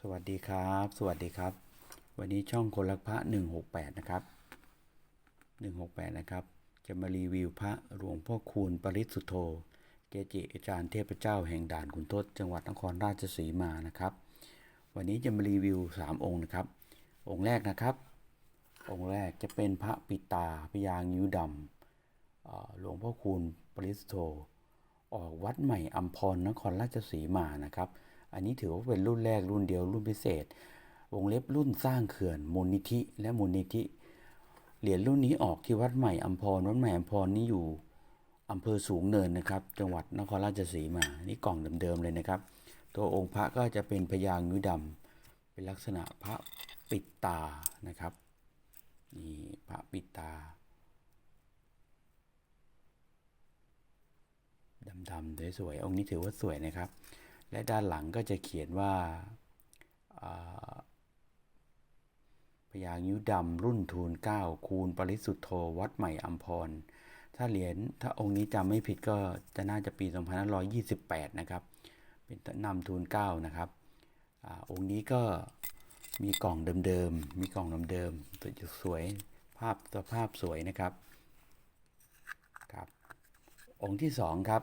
สวัสดีครับ สวัสดีครับ วันนี้ช่องคนรักพระ168 นะครับ 168 นะครับ จะมารีวิวพระหลวงพ่อคูณปริสุทโธ เกจิอาจารย์เทพเจ้าแห่งด่านขุนทดจังหวัดนครราชสีมานะครับ วันนี้จะมารีวิว 3 องค์นะครับ องค์แรกนะครับ องค์แรกจะเป็นพระปิตาพยางนิ้วดำหลวงพ่อคูณปริสุทโธ ออกวัดใหม่อัมพรนครราชสีมานะครับ อันนี้ถือว่าเป็นรุ่นแรกรุ่นเดียวรุ่นพิเศษ วงเล็บรุ่นสร้างเขื่อนมูลนิธิและมูลนิธิ เหรียญรุ่นนี้ออกที่วัดใหม่อัมพรวัดใหม่อัมพรนี่อยู่อำเภอสูงเนินนะครับ จังหวัดนครราชสีมา นี่กล่องเดิมๆเลยนะครับ ตัวองค์พระก็จะเป็นพยางนิ้วดำเป็นลักษณะพระปิดตานะครับนี่พระปิดตาดำๆสวยๆองค์นี้ถือว่าสวยนะครับ และด้านหลังก็จะเขียนว่าพยางค์นิ้วดำรุ่นทูลเก้าคูณปริสุทธโธวัดใหม่อัมพร ถ้าเหรียญถ้าองค์นี้จำไม่ผิดก็จะน่าจะปี2528 นะครับ เป็นนำทูลเก้านะครับอองค์นี้ก็มีกล่องเดิมๆ มีกล่องเดิมๆตัวสวยภาพสภาพสวยนะครับครับ องค์ที่สองครับ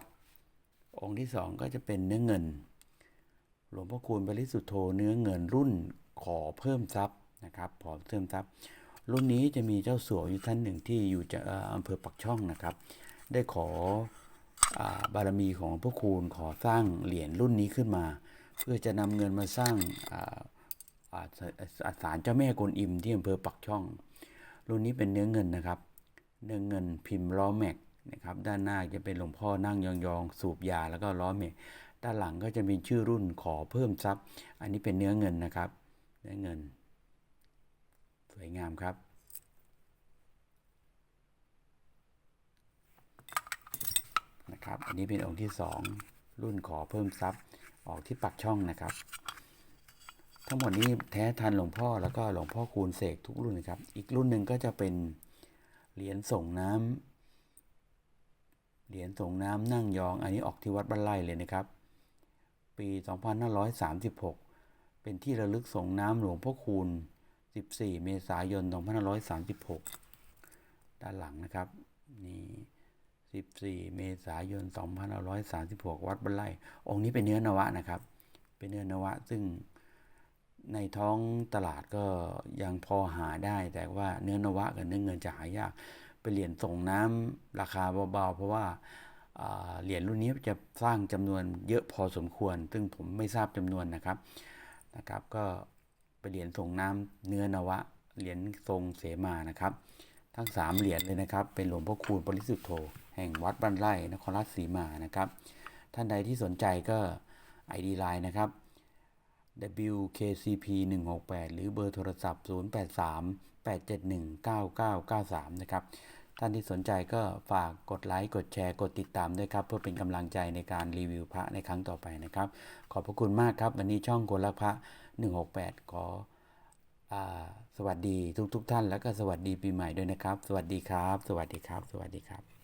องค์ที่สองก็จะเป็นเนื้อเงิน หลวงพ่อคูณบริสุทธโธเนื้อเงินรุ่นขอเพิ่มทรัพย์นะครับขอเพิ่มทรัพย์ รุ่นนี้จะมีเจ้าสัวอยู่ท่านหนึ่งที่อยู่จะอำเภอปักช่องนะครับ ได้ขออาบารมีของหลวงพ่อคูณขอสร้างเหรียญรุ่นนี้ขึ้นมา เพื่อจะนำเงินมาสร้างอาอ่าศาลเจ้าแม่กวนอิมที่อำเภอปักช่อง รุ่นนี้เป็นเนื้อเงินนะครับ เนื้อเงินพิมพ์ล้อแม็กนะครับด้านหน้าจะเป็นหลวงพ่อนั่งยองๆ สูบยาแล้วก็ล้อแม็ก ด้านหลังก็จะมีชื่อรุ่นขอเพิ่มทรัพย์ อันนี้เป็นเนื้อเงินนะครับ เนื้อเงิน สวยงามครับ นะครับ อันนี้เป็นองค์ที่ 2 รุ่นขอเพิ่มทรัพย์ ออกที่ปักช่องนะครับ ทั้งหมดนี้แท้ทันหลวงพ่อแล้วก็หลวงพ่อคูณเสกทุกรุ่นนะครับ อีกรุ่นหนึ่งก็จะเป็นเหรียญส่งน้ำเหรียญส่งน้ำนั่งยอง อันนี้ออกที่วัดบ้านไร่เลยนะครับ ปี 2536 เป็นที่ระลึกส่งน้ำหลวงพ่อคูณ 14 เมษายน 2536 ด้านหลังนะครับ นี่ 14 เมษายน 2536 วัดบ้านไร่องค์นี้เป็นเนื้อนวะนะครับ เป็นเนื้อนวะซึ่งในท้องตลาดก็ยังพอหาได้ แต่ว่าเนื้อนวะกับเนื้อเงินจะหายากเป็นเหรียญส่งน้ำราคาเบาๆเพราะว่า เหรียญรุ่นนี้จะสร้างจำนวนเยอะพอสมควร ซึ่งผมไม่ทราบจำนวนนะครับนะครับ ก็เป็นเหรียญส่งน้ำเนื้อนวะเหรียญทรงเสมานะครับ ทั้ง 3 เหรียญเลยนะครับ เป็นหลวงพ่อคูณปริสุทธโธแห่งวัดบ้านไร่นครราชสีมานะครับ ท่านใดที่สนใจก็ ID Line นะครับ WKCP 168หรือเบอร์โทรศัพท์ 083 871 9993 นะครับ ท่านที่สนใจก็ฝากกดไลค์ กดแชร์ กดติดตามด้วยครับ เพื่อเป็นกำลังใจในการรีวิวพระในครั้งต่อไปนะครับ ขอบพระคุณมากครับ วันนี้ช่องคนรักพระ 168 ขออสวัสดีทุกๆทท่าน แล้วก็สวัสดีปีใหม่ด้วยนะครับ สวัสดีครับ สวัสดีครับ สวัสดีครับ